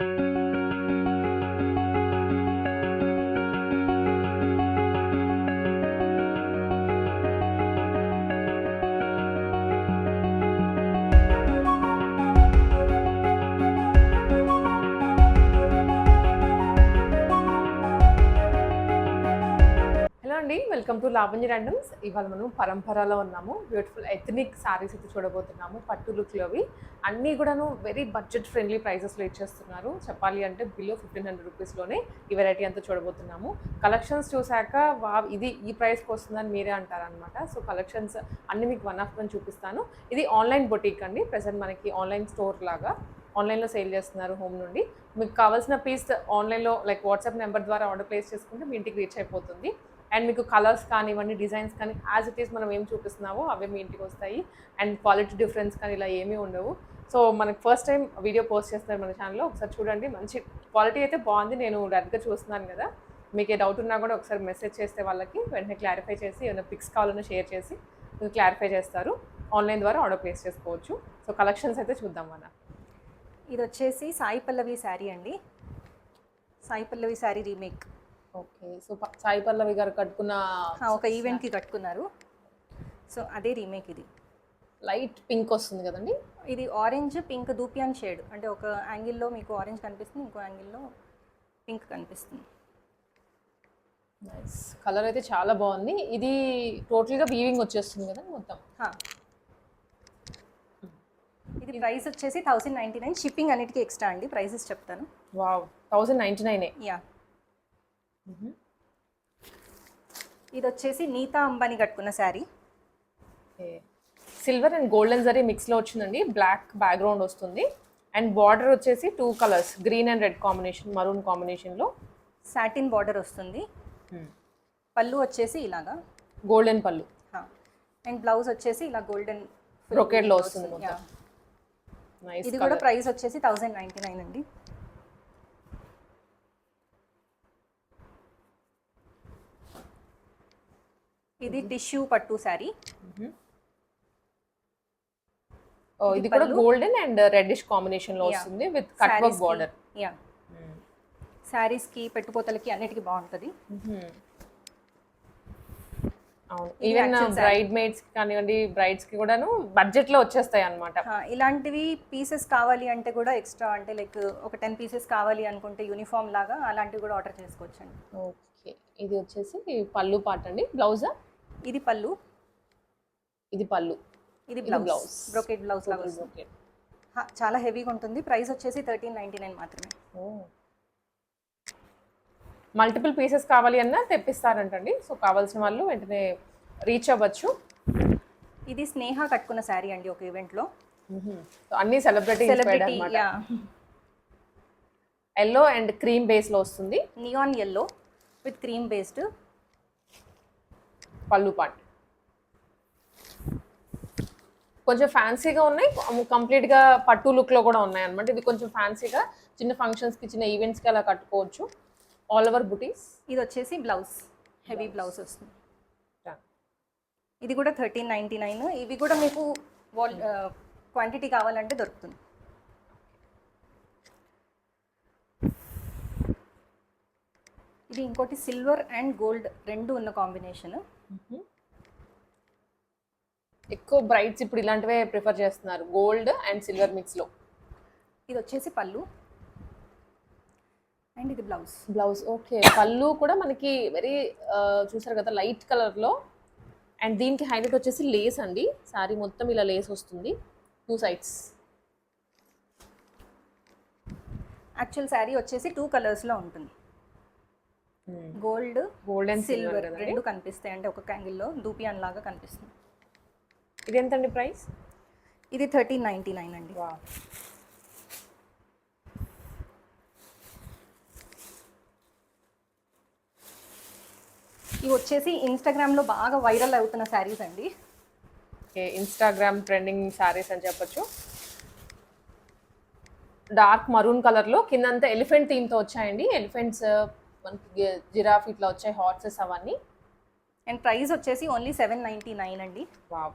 thank you అండి. Welcome to లాభంజి randoms ఇవాళ మనం పరంపరలో ఉన్నాము. బ్యూటిఫుల్ ఎథనిక్ సారీస్ అయితే చూడబోతున్నాము పట్టు లుక్లో అవి. అన్నీ కూడాను వెరీ బడ్జెట్ ఫ్రెండ్లీ ప్రైజెస్లో ఇచ్చేస్తున్నారు. చెప్పాలి అంటే బిలో ఫిఫ్టీన్ హండ్రెడ్ రూపీస్లోనే ఈ వెరైటీ అంతా చూడబోతున్నాము. కలెక్షన్స్ చూశాక వా ఇది ఈ ప్రైస్కి వస్తుందని మీరే అంటారనమాట సో కలెక్షన్స్ అన్ని మీకు వన్ ఆఫ్ వన్ చూపిస్తాను. ఇది ఆన్లైన్ బొటీక్ అండి. ప్రజెంట్ మనకి ఆన్లైన్ స్టోర్ లాగా. ఆన్లైన్లో సేల్ చేస్తున్నారు హోమ్ నుండి. మీకు కావాల్సిన పీస్ ఆన్లైన్లో లైక్ వాట్సాప్ నెంబర్ ద్వారా ఆర్డర్ ప్లేస్ చేసుకుంటే మీ ఇంటికి రీచ్ అయిపోతుంది. అండ్ మీకు కలర్స్ కానివ్వండి డిజైన్స్ కానీ యాజ్ ఇట్ ఈస్ మనం ఏం చూపిస్తున్నామో అవే మీ ఇంటికి వస్తాయి. అండ్ క్వాలిటీ డిఫరెన్స్ కానీ ఇలా ఏమీ ఉండవు. సో మనకి ఫస్ట్ టైం వీడియో పోస్ట్ చేస్తున్నారు మన ఛానల్లో ఒకసారి చూడండి. మంచి క్వాలిటీ అయితే బాగుంది. నేను డైరెక్ట్గా చూస్తున్నాను కదా. మీకు ఏ డౌట్ ఉన్నా కూడా ఒకసారి మెసేజ్ చేస్తే వాళ్ళకి వెంటనే క్లారిఫై చేసి ఏమైనా పిక్స్ కావాలన్నా షేర్ చేసి మీకు క్లారిఫై చేస్తారు. ఆన్లైన్ ద్వారా ఆర్డర్ ప్లేస్ చేసుకోవచ్చు. సో కలెక్షన్స్ అయితే చూద్దాం మన ఇది వచ్చేసి సాయి పల్లవి శారీ అండి. Sai Pallavi sari remake okay. So Sai Pallavi గారు కట్టుకున్న ఒక ఈవెంట్కి కట్టుకున్నారు. సో అదే రీమేక్ ఇది. లైట్ పింక్ వస్తుంది కదండి? ఇది ఆరెంజ్ పింక్ దూపియాన్ షేడ్. అంటే ఒక యాంగిల్లో మీకు ఆరెంజ్ కనిపిస్తుంది ఇంకో యాంగిల్లో పింక్ కనిపిస్తుంది. నైస్. కలర్ అయితే చాలా బాగుంది. ఇది టోటల్గా వీవింగ్ వచ్చేస్తుంది కదా మొత్తం. ఇది ప్రైస్ వచ్చేసి థౌసండ్ నైంటీ నైన్. షిప్పింగ్ అన్నిటికీ ఎక్స్ట్రా అండి. ప్రైసెస్ చెప్తాను. వావ్. థౌజండ్ నైంటీ నైనే. యా. ఇది వచ్చేసి నీతా అంబానీ కట్టుకున్న sari. Silver and golden zari మిక్స్లో వచ్చిందండి. బ్లాక్ బ్యాక్గ్రౌండ్ వస్తుంది. అండ్ బార్డర్ వచ్చేసి two colours green and red combination maroon కాంబినేషన్లో. సాటిన్ బార్డర్ వస్తుంది. పళ్ళు వచ్చేసి ఇలాగా. గోల్డెన్ పళ్ళు. అండ్ బ్లౌజ్ వచ్చేసి ఇలా గోల్డెన్ Brocade లో వస్తుంది ఇది కూడా ప్రైస్ వచ్చేసి థౌసండ్ నైంటీ నైన్ అండి. ఇది టిష్యూ పట్టు శారీ ఇది కూడా గోల్డెన్ అండ్ రెడ్డిష్ కాంబినేషన్లో వస్తుంది with cut work border. Yeah శారీస్కి పెట్టుపోతలకి అన్నిటికీ బాగుంటుంది. అవును. ఈవెన్ బ్రైడ్ మేడ్స్ కానివ్వండి బ్రైడ్స్కి కూడాను బడ్జెట్లో వచ్చేస్తాయి అన్నమాట. ఇలాంటివి పీసెస్ కావాలి అంటే కూడా ఎక్స్ట్రా అంటే లైక్ ఒక టెన్ పీసెస్ కావాలి అనుకుంటే యూనిఫామ్ లాగా అలాంటివి కూడా ఆర్డర్ చేసుకోవచ్చు అండి ఓకే ఇది వచ్చేసి పళ్ళు పాట అండి. బ్లౌజా ఇది పళ్ళు? ఇది పళ్ళు. ఇది బ్లౌజ్. బ్రోకెట్ బ్లౌజ్ లాగా వస్తుంది హా, చాలా హెవీగా ఉంటుంది. ప్రైస్ వచ్చేసి థర్టీన్ నైంటీ నైన్ మాత్రమే. మల్టిపుల్ పీసెస్ కావాలి అన్నా తెప్పిస్తారంటండి. సో కావాల్సిన వాళ్ళు వెంటనే రీచ్ అవ్వచ్చు. ఇది స్నేహ కట్టుకున్న శారీ అండి ఒక ఈవెంట్లో సో అన్ని సెలబ్రిటీ ఎల్లో అండ్ క్రీమ్ బేస్లో వస్తుంది. Neon yellow with cream based పళ్ళు పాట్. కొంచెం ఫ్యాన్సీగా ఉన్నాయి. కంప్లీట్గా పట్టు లుక్లో కూడా ఉన్నాయి అనమాట ఇది కొంచెం ఫ్యాన్సీగా చిన్న ఫంక్షన్స్కి చిన్న ఈవెంట్స్కి అలా కట్టుకోవచ్చు. ఆల్ ఓవర్ బుటీస్ ఇది వచ్చేసి బ్లౌజ్ హెవీ బ్లౌజ్ వస్తుంది. ఇది కూడా థర్టీన్ నైంటీ నైన్. ఇవి కూడా మీకు వాల్ క్వాంటిటీ కావాలంటే దొరుకుతుంది. ఇది ఇంకోటి సిల్వర్ అండ్ గోల్డ్ రెండు ఉన్న కాంబినేషన్ ఎక్కువ బ్రైట్స్ ఇప్పుడు ఇలాంటివే ప్రిఫర్ చేస్తున్నారు. గోల్డ్ అండ్ సిల్వర్ మిక్స్లో. ఇది వచ్చేసి పళ్ళు. అండ్ ఇది బ్లౌజ్ బ్లౌజ్ ఓకే పళ్ళు కూడా మనకి వెరీ చూసారు కదా లైట్ కలర్లో. అండ్ దీనికి హైలైట్ వచ్చేసి లేస్ అండి. సారీ మొత్తం ఇలా లేస్ వస్తుంది. టూ సైడ్స్ యాక్చువల్ శారీ వచ్చేసి టూ కలర్స్లో ఉంటుంది. గోల్డ్ గోల్డ్ అండ్ సిల్వర్ రెండు కనిపిస్తాయి. అంటే ఒక క్యాంగిల్లో దూపియాన్ లాగా కనిపిస్తుంది. ఇది ఎంతండి ప్రైస్? ఇది థర్టీన్ నైంటీ నైన్ అండి. ఇవి వచ్చేసి ఇన్స్టాగ్రామ్లో బాగా వైరల్ అవుతున్న శారీస్ అండి. ఓకే ఇన్స్టాగ్రామ్ ట్రెండింగ్ సారీస్ అని చెప్పొచ్చు. డార్క్ మరూన్ కలర్లో కిందంతా ఎలిఫెంట్ థీమ్తో వచ్చాయండి. ఎలిఫెంట్స్ మనకి జిరాఫ్ ఇట్లా వచ్చాయి హార్సెస్ అవన్నీ. అండ్ ప్రైస్ వచ్చేసి ఓన్లీ సెవెన్ నైంటీ నైన్ అండి. వావ్.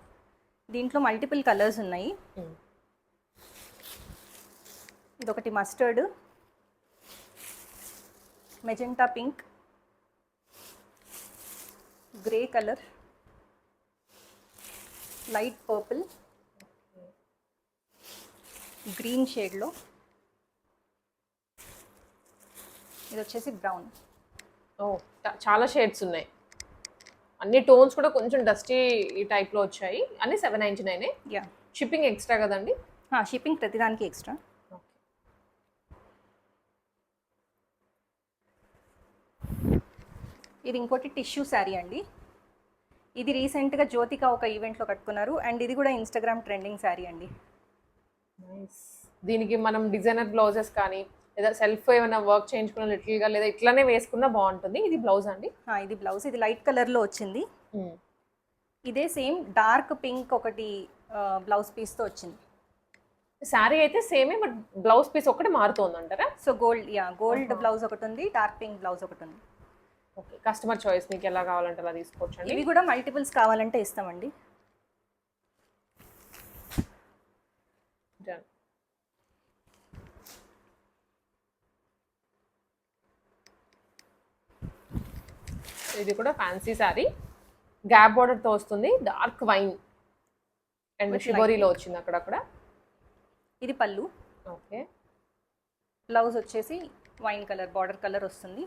దీంట్లో మల్టిపుల్ కలర్స్ ఉన్నాయి. ఇది ఒకటి mustard magenta pink grey colour light purple green షేడ్లో ఇది వచ్చేసి బ్రౌన్ ఓ చాలా షేడ్స్ ఉన్నాయి. అన్ని టోన్స్ కూడా కొంచెం డస్టీ ఈ టైప్లో వచ్చాయి. అన్ని సెవెన్ నైంటీ నైనే యా షిప్పింగ్ ఎక్స్ట్రా కదండి? షిప్పింగ్ ప్రతిదానికి ఎక్స్ట్రా ఇది ఇంకోటి టిష్యూ శారీ అండి. ఇది రీసెంట్గా జ్యోతిక ఒక ఈవెంట్లో కట్టుకున్నారు. అండ్ ఇది కూడా ఇన్స్టాగ్రామ్ ట్రెండింగ్ శారీ అండి. దీనికి మనం డిజైనర్ బ్లౌజెస్ కానీ లేదా సెల్ఫ్ ఏమైనా వర్క్ చేయించుకున్న లిటిల్గా లేదా ఇట్లానే వేసుకున్నా బాగుంటుంది. ఇది బ్లౌజ్ అండి? ఇది బ్లౌజ్ ఇది లైట్ కలర్లో వచ్చింది. ఇదే సేమ్ డార్క్ పింక్ ఒకటి బ్లౌజ్ పీస్తో వచ్చింది. శారీ అయితే సేమే బట్ బ్లౌజ్ పీస్ ఒకటి మారుతుంది అంటారా? So gold yeah gold blouse ఒకటి ఉంది డార్క్ పింక్ బ్లౌజ్ ఒకటి ఉంది. ఓకే కస్టమర్ చాయిస్ మీకు ఎలా కావాలంటే అలా తీసుకోవచ్చు ఇవి కూడా మల్టిపుల్స్ కావాలంటే ఇస్తామండి. ఇది కూడా ఫ్యాన్సీ శారీ గ్యాప్తో వస్తుంది. డార్క్ వైన్ అండ్ షిబోరీలో వచ్చింది అక్కడక్కడ ఇది పళ్ళు. ఓకే బ్లౌజ్ వచ్చేసి వైన్ కలర్ బార్డర్ కలర్ వస్తుంది.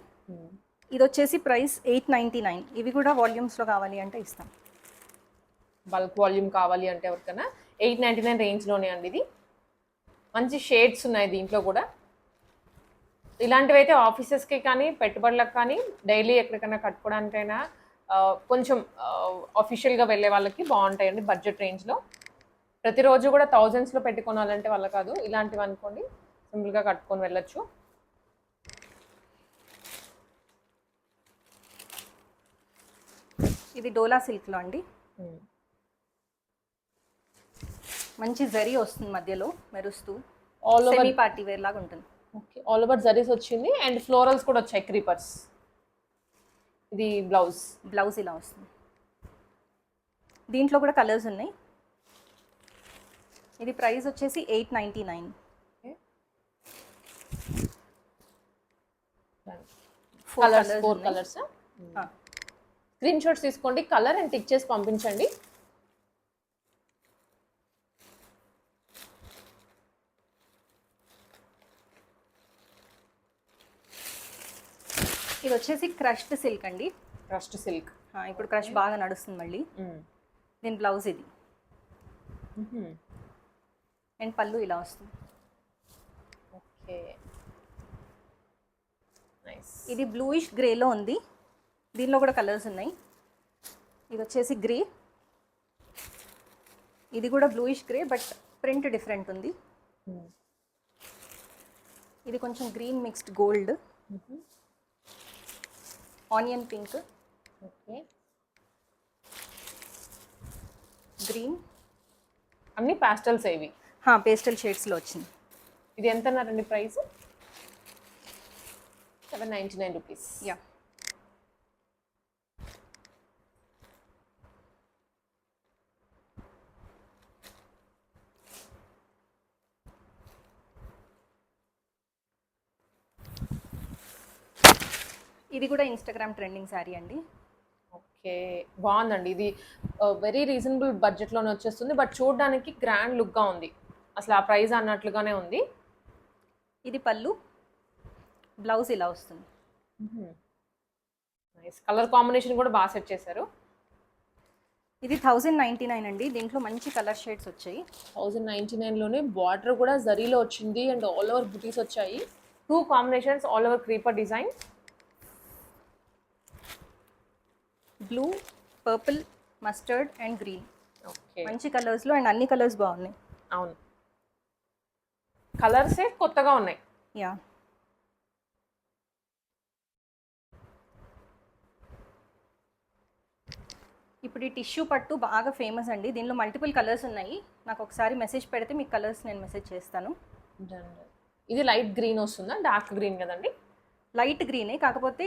ఇది వచ్చేసి ప్రైస్ ఎయిట్ నైంటీ నైన్ ఇవి కూడా వాల్యూమ్స్లో కావాలి అంటే ఇస్తాం. బల్క్ వాల్యూమ్ కావాలి అంటే ఎవరికైనా? ఎయిట్ నైంటీ నైన్ రేంజ్లోనే అండి ఇది. మంచి షేడ్స్ ఉన్నాయి దీంట్లో కూడా. ఇలాంటివి అయితే ఆఫీసెస్కి కానీ పెట్టుబడులకు కానీ డైలీ ఎక్కడికైనా కట్టుకోవడానికైనా కొంచెం అఫీషియల్గా వెళ్ళే వాళ్ళకి బాగుంటాయండి బడ్జెట్ రేంజ్లో. ప్రతిరోజు కూడా థౌజండ్స్లో పెట్టుకోవాలంటే వాళ్ళ కాదు. ఇలాంటివి అనుకోండి సింపుల్గా కట్టుకొని వెళ్ళొచ్చు. ఇది డోలా సిల్క్లో అండి. మంచి జరీ వస్తుంది మధ్యలో మెరుస్తూ. ఆల్ ఓవర్ పార్టీ వేర్ లాగా ఉంటుంది. ఓకే ఆల్ ఓవర్ జరీస్ వచ్చింది అండ్ ఫ్లోరల్స్ కూడా వచ్చాయి క్రీపర్స్ ఇది బ్లౌజ్ బ్లౌజ్ ఇలా వస్తుంది. దీంట్లో కూడా కలర్స్ ఉన్నాయి. ఇది ప్రైస్ వచ్చేసి eight ninety nine colours four. Colours screen shots తీసుకోండి కలర్ అండ్ టిక్ చేసి పంపించండి. ఇది వచ్చేసి క్రష్డ్ సిల్క్ అండి. Rust silk. ఇప్పుడు క్రష్ బాగా నడుస్తుంది మళ్ళీ. దీని బ్లౌజ్ ఇది. అండ్ పళ్ళు ఇలా వస్తుంది. ఓకే. ఇది బ్లూయిష్ గ్రేలో ఉంది. దీనిలో కూడా కలర్స్ ఉన్నాయి. ఇది వచ్చేసి గ్రే. ఇది కూడా bluish grey but print different ఉంది. ఇది కొంచెం green mixed gold. Onion pink. Okay. Green. అన్ని పాస్టల్స్ ఇవి? పేస్టల్ షేడ్స్లో వచ్చింది. ఇది ఎంత అన్నారండి price? Seven ninety nine rupees. Yeah ఇది కూడా ఇన్స్టాగ్రామ్ ట్రెండింగ్ శారీ అండి. ఓకే బాగుందండి. ఇది వెరీ రీజనబుల్ బడ్జెట్లోనే వచ్చేస్తుంది. బట్ చూడడానికి గ్రాండ్ లుక్గా ఉంది. అసలు ఆ ప్రైస్ అన్నట్లుగానే ఉంది. ఇది పళ్ళు బ్లౌజ్ ఇలా వస్తుంది. నైస్ కలర్ కాంబినేషన్ కూడా బాగా సెట్ చేశారు. ఇది థౌజండ్ నైంటీ నైన్ అండి. దీంట్లో మంచి కలర్ షేడ్స్ వచ్చాయి. థౌజండ్ నైంటీ నైన్లోనే బార్డర్ కూడా జరీలో వచ్చింది. అండ్ ఆల్ ఓవర్ బుటీస్ వచ్చాయి. Two combinations all over creeper design blue purple mustard and green okay మంచి కలర్స్లో అండ్ అన్ని కలర్స్ బాగున్నాయి. అవును. కలర్సే కొత్తగా ఉన్నాయి. యా ఇప్పుడు ఈ టిష్యూ పట్టు బాగా ఫేమస్ అండి. దీనిలో మల్టిపుల్ కలర్స్ ఉన్నాయి. నాకు ఒకసారి మెసేజ్ పెడితే మీకు కలర్స్ నేను మెసేజ్ చేస్తాను. ఇది లైట్ గ్రీన్ వస్తుందా? డార్క్ గ్రీన్ కదండి? లైట్ గ్రీనే కాకపోతే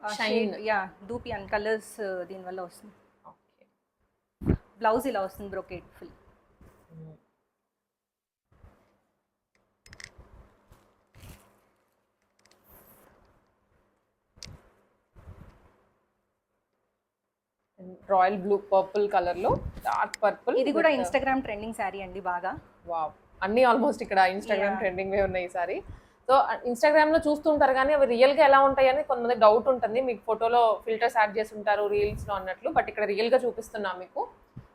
షైన్ యా దూపి అండ్ కలర్స్ దీనివల్ల వస్తుంది. బ్లౌజ్ ఇలా వస్తుంది brocade full royal blue purple కలర్లో డార్క్ పర్పుల్ ఇది కూడా ఇన్స్టాగ్రామ్ ట్రెండింగ్ శారీ అండి బాగా. వావ్ అన్ని ఆల్మోస్ట్ ఇక్కడ ఇన్స్టాగ్రామ్ ట్రెండింగ్ వే ఉన్నాయి ఈ సారీ సో ఇన్స్టాగ్రామ్లో చూస్తుంటారు కానీ అవి రియల్గా ఎలా ఉంటాయని కొంతమంది డౌట్ ఉంటుంది. మీకు ఫోటోలో ఫిల్టర్స్ యాడ్ చేసి ఉంటారు రీల్స్లో అన్నట్లు. బట్ ఇక్కడ రియల్గా చూపిస్తున్నాం మీకు.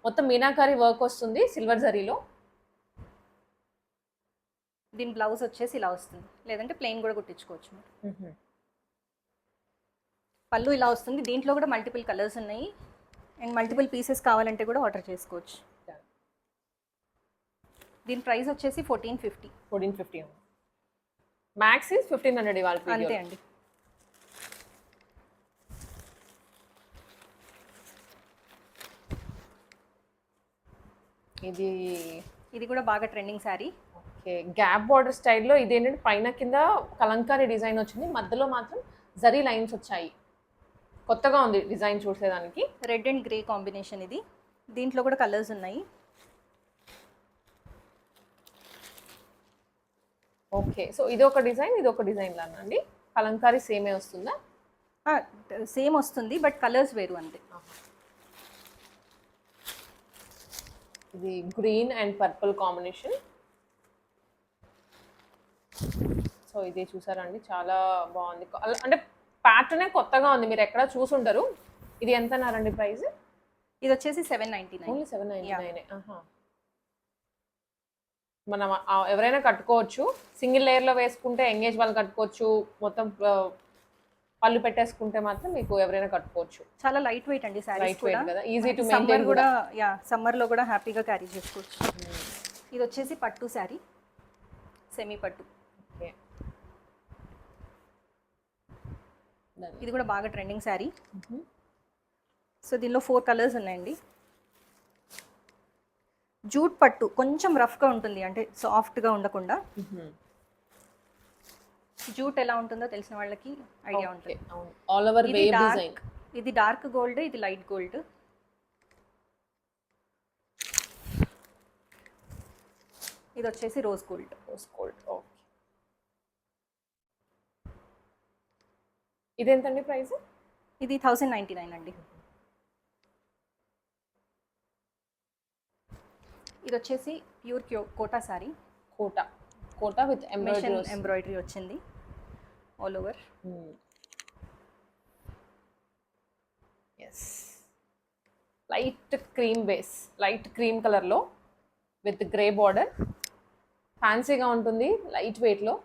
మొత్తం మీనాకారి వర్క్ వస్తుంది సిల్వర్ జరీలో దీని బ్లౌజ్ వచ్చేసి ఇలా వస్తుంది. లేదంటే ప్లెయిన్ కూడా కుట్టించుకోవచ్చు మీరు. పళ్ళు ఇలా వస్తుంది. దీంట్లో కూడా మల్టిపుల్ కలర్స్ ఉన్నాయి. అండ్ మల్టిపుల్ పీసెస్ కావాలంటే కూడా ఆర్డర్ చేసుకోవచ్చు. దీని ప్రైస్ వచ్చేసి fourteen fifty fourteen fifty max is fifteen hundred ఇవాళ అంతే అండి. ఇది ఇది కూడా బాగా trending sari okay gap border స్టైల్లో ఇదేంటంటే పైన కింద కలంకారీ డిజైన్ వచ్చింది. మధ్యలో మాత్రం జరీ లైన్స్ వచ్చాయి. కొత్తగా ఉంది డిజైన్ చూసేదానికి. రెడ్ అండ్ గ్రే కాంబినేషన్ ఇది. దీంట్లో కూడా కలర్స్ ఉన్నాయి. ఓకే. సో ఇది ఒక డిజైన్ ఇది ఒక డిజైన్ లాగా అండి? కలంకారీ సేమే వస్తుందా? సేమ్ వస్తుంది బట్ కలర్స్ వేరు అంతే. ఇది green and purple combination. So ఇది చూసారండి చాలా బాగుంది. అంటే ప్యాటర్నే కొత్తగా ఉంది. మీరు ఎక్కడ చూసుంటారు ఇది ఎంత అన్నారండి ప్రైస్? ఇది వచ్చేసి seven ninety nine. Only seven ninety. Nine. మనం ఎవరైనా కట్టుకోవచ్చు. సింగిల్ లేయర్లో వేసుకుంటే ఎంగేజ్ వాళ్ళు కట్టుకోవచ్చు. మొత్తం పళ్ళు పెట్టేసుకుంటే మాత్రం మీకు ఎవరైనా కట్టుకోవచ్చు. చాలా లైట్ వెయిట్ అండి లైట్ వెయిట్ కదా. ఈజీ టు మెయింటైన్ కూడా. కూడా యా సమ్మర్లో కూడా హ్యాపీగా క్యారీ చేసుకోవచ్చు. ఇది వచ్చేసి పట్టు శారీ. సెమీ పట్టు. ఓకే. ఇది కూడా బాగా ట్రెండింగ్ శారీ. సో దీనిలో ఫోర్ కలర్స్ ఉన్నాయండి. జూట్ పట్టు కొంచెం రఫ్గా ఉంటుంది అంటే సాఫ్ట్గా ఉండకుండా. జూట్ ఎలా ఉంటుందో తెలిసిన వాళ్ళకి ఐడియా ఉంటుంది. ఆల్ ఓవర్ డిజైన్ డార్క్ ఇది డార్క్ గోల్డ్ ఇది లైట్ గోల్డ్. ఇది వచ్చేసి rose gold. Rose gold okay. ఇదెంతండి price? ఇది థౌసండ్ నైంటీ నైన్ అండి. ఇది వచ్చేసి pure quo Kota sari Kota. Kota with embroidery embroidery వచ్చింది. All over. Yes light cream base light cream కలర్లో విత్ గ్రే బార్డర్ ఫ్యాన్సీగా ఉంటుంది లైట్ వెయిట్లో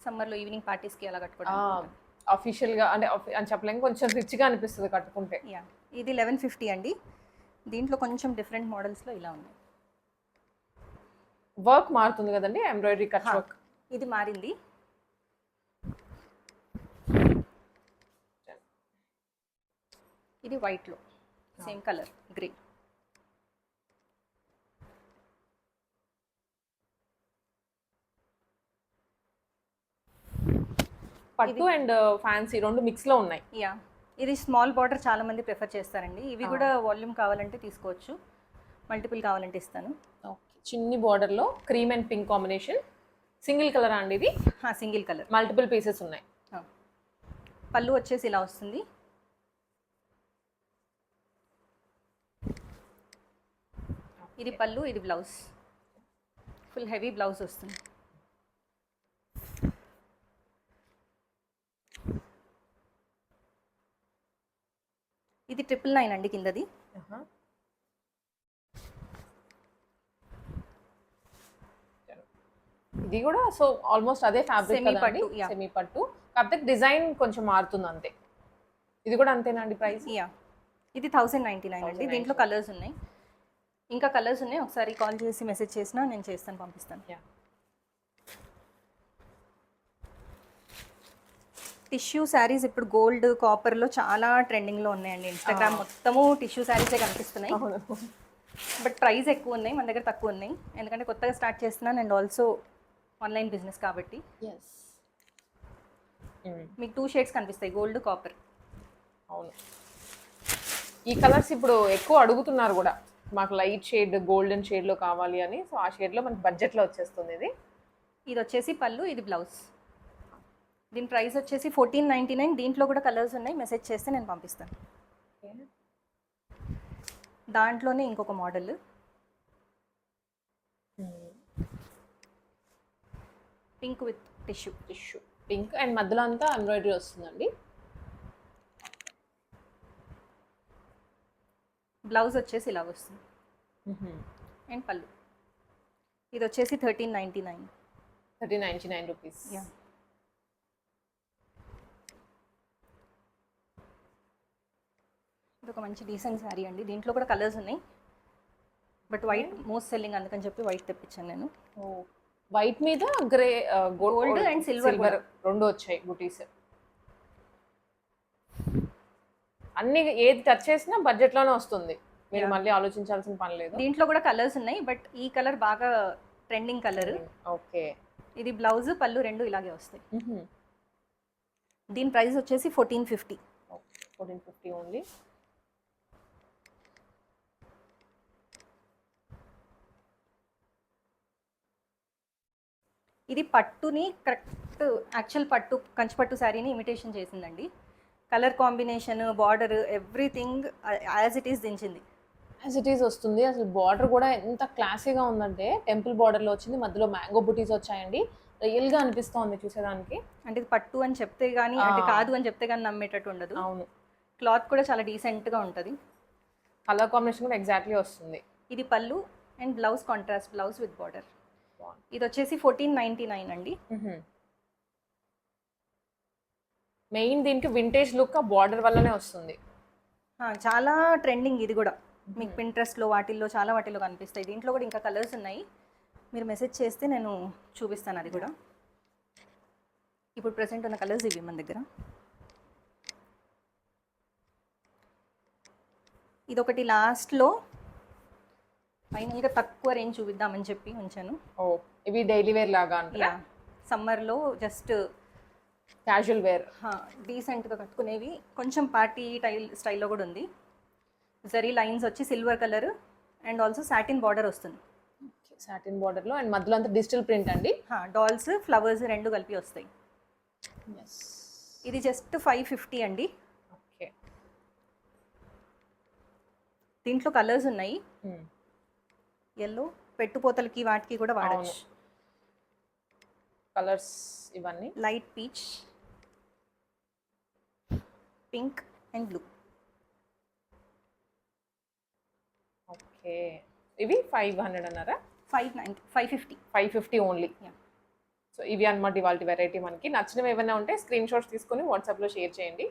సమ్మర్లో ఈవినింగ్ పార్టీస్కి అలా కట్టుకోవడం అఫీషియల్గా అంటే అని చెప్పలేం కొంచెం రిచ్గా అనిపిస్తుంది కట్టుకుంటే. యా ఇది లెవెన్ ఫిఫ్టీ అండి. దీంట్లో కొంచెం డిఫరెంట్ మోడల్స్లో ఇలా ఉన్నాయి వర్క్ మారుతుంది కదండి? Embroidery cut. వర్క్ ఇది మారింది. ఇది వైట్లో సేమ్ కలర్ గ్రే పట్టు అండ్ ఫ్యాన్సీ రెండు mix లో ఉన్నాయి. యా ఇది స్మాల్ బార్డర్ చాలా మంది ప్రిఫర్ చేస్తారండి. ఇవి కూడా వాల్యూమ్ కావాలంటే తీసుకోవచ్చు. మల్టిపుల్ కావాలంటే ఇస్తాను. ఓకే. చిన్ని బార్డర్లో cream and pink combination. Single colour అండి ఇది? Single colour. మల్టిపుల్ పీసెస్ ఉన్నాయి. పళ్ళు వచ్చేసి ఇలా వస్తుంది. ఇది పళ్ళు ఇది బ్లౌజ్. ఫుల్ హెవీ బ్లౌజ్ వస్తుంది. ఇది ట్రిపుల్ నైన్ అండి కిందది. ఇది కూడా సో ఆల్మోస్ట్ అదే ఫ్యాబ్రిక్ కదండి? పట్టు. సెమీ పట్టు. కాకపోతే డిజైన్ కొంచెం మారుతుంది అంతే. ఇది కూడా అంతేనా అండి ప్రైస్ యా ఇది థౌసండ్ నైంటీ నైన్ అండి దీంట్లో కలర్స్ ఉన్నాయి. ఇంకా కలర్స్ ఉన్నాయి. ఒకసారి కాల్ చేసి మెసేజ్ చేసినా నేను చేస్తాను పంపిస్తాను. Yeah. టిష్యూ శారీస్ ఇప్పుడు గోల్డ్ కాపర్లో చాలా ట్రెండింగ్లో ఉన్నాయండి. ఇన్స్టాగ్రామ్ మొత్తము టిష్యూ శారీసే కనిపిస్తున్నాయి. బట్ ప్రైస్ ఎక్కువ ఉన్నాయి మన దగ్గర తక్కువ ఉన్నాయి. ఎందుకంటే కొత్తగా స్టార్ట్ చేస్తున్నాను అండ్ ఆల్సో ఆన్లైన్ బిజినెస్ కాబట్టి. ఎస్ మీకు టూ షేడ్స్ కనిపిస్తాయి గోల్డ్ కాపర్. అవును. ఈ కలర్స్ ఇప్పుడు ఎక్కువ అడుగుతున్నారు కూడా. మాకు లైట్ షేడ్ గోల్డెన్ షేడ్లో కావాలి అని. సో ఆ షేడ్లో మనకి బడ్జెట్లో వచ్చేస్తుంది ఇది. ఇది వచ్చేసి పళ్ళు ఇది బ్లౌజ్ దీని ప్రైస్ వచ్చేసి ఫోర్టీన్ నైంటీ నైన్. దీంట్లో కూడా కలర్స్ ఉన్నాయి. మెసేజ్ చేస్తే నేను పంపిస్తాను. దాంట్లోనే ఇంకొక model. Pink with tissue. Tissue. Pink and మధ్యలో అంతా ఎంబ్రాయిడరీ వస్తుందండి. బ్లౌజ్ వచ్చేసి ఇలా వస్తుంది. అండ్ పళ్ళు. ఇది వచ్చేసి thirteen ninety nine. Thirty ninety nine rupees. Yeah ఇది ఒక మంచి డీసెంట్ శారీ అండి. దీంట్లో కూడా కలర్స్ ఉన్నాయి. బట్ వైట్ మోస్ట్ సెల్లింగ్ అందుకని చెప్పి వైట్ తెప్పించాను నేను. వైట్ మీద గ్రే and silver కూడా. రెండు వచ్చాయి బుటీస్ అన్ని ఏది టచ్ చేసినా బడ్జెట్లోనే వస్తుంది. మీరు. మళ్ళీ ఆలోచించాల్సిన పని లేదు. దీంట్లో కూడా కలర్స్ ఉన్నాయి బట్ ఈ కలర్ బాగా ట్రెండింగ్ కలర్ ఓకే ఇది బ్లౌజ్ పళ్ళు రెండు ఇలాగే వస్తాయి. దీని ప్రైస్ వచ్చేసి fourteen fifty fourteen fifty only ఇది పట్టుని కరెక్ట్ యాక్చువల్ పట్టు కంచిపట్టు శారీని ఇమిటేషన్ చేసిందండి. Colour combination border everything as it is దించింది. As it is వస్తుంది. అసలు బార్డర్ కూడా ఎంత క్లాసీగా ఉందంటే టెంపుల్ బార్డర్లో వచ్చింది మధ్యలో మ్యాంగో బుటీస్ వచ్చాయండి. రియల్గా అనిపిస్తోంది చూసేదానికి. అంటే ఇది పట్టు అని చెప్తే కానీ అంటే. కాదు అని చెప్తే కానీ నమ్మేటట్టు ఉండదు. అవును. క్లాత్ కూడా చాలా డీసెంట్గా ఉంటుంది. కలర్ కాంబినేషన్ కూడా ఎగ్జాక్ట్లీ వస్తుంది. ఇది పళ్ళు and blouse contrast blouse with border. ఇది వచ్చేసి ఫోర్టీన్ నైంటీ నైన్ అండి. మెయిన్ దీనికి వింటేజ్ లుక్ ఆ బార్డర్ వల్లనే వస్తుంది. చాలా ట్రెండింగ్ ఇది కూడా. మీకు పింట్రెస్ట్లో వాటిల్లో చాలా వాటిల్లో కనిపిస్తాయి. దీంట్లో కూడా ఇంకా కలర్స్ ఉన్నాయి. మీరు మెసేజ్ చేస్తే నేను చూపిస్తాను అది కూడా. ఇప్పుడు ప్రెసెంట్ ఉన్న కలర్స్ ఇవి మన దగ్గర. ఇదొకటి లాస్ట్లో ఫైనల్గా తక్కువ రేంజ్ చూపిద్దామని చెప్పి ఉంచాను. ఓ ఇవి డైలీ వేర్ లాగా అంటే యా సమ్మర్లో జస్ట్ క్యాజువల్ వేర్ డీసెంట్గా కట్టుకునేవి. కొంచెం పార్టీ టైల్ స్టైల్లో కూడా ఉంది. జరీ లైన్స్ వచ్చి silver colour and also satin border వస్తుంది. సాటిన్ బార్డర్లో. అండ్ మధ్యలో అంతా డిజిటల్ ప్రింట్ అండి? డాల్స్ ఫ్లవర్స్ రెండు కలిపి వస్తాయి. ఇది జస్ట్ ఫైవ్ ఫిఫ్టీ అండి. ఓకే దీంట్లో కలర్స్ ఉన్నాయి. ఎల్లో పెట్టుపోతలకి వాటికి కూడా వాడచ్చు కలర్స్ ఇవన్నీ? Light peach pink and blue okay. ఇవి ఫైవ్ హండ్రెడ్ అన్నారా? Five ninety five fifty five fifty only. So ఇవి అన్నమాట ఇవాళ వెరైటీ మనకి. నచ్చినవి ఏమైనా ఉంటే స్క్రీన్ షాట్స్ తీసుకొని వాట్సాప్లో షేర్ చేయండి.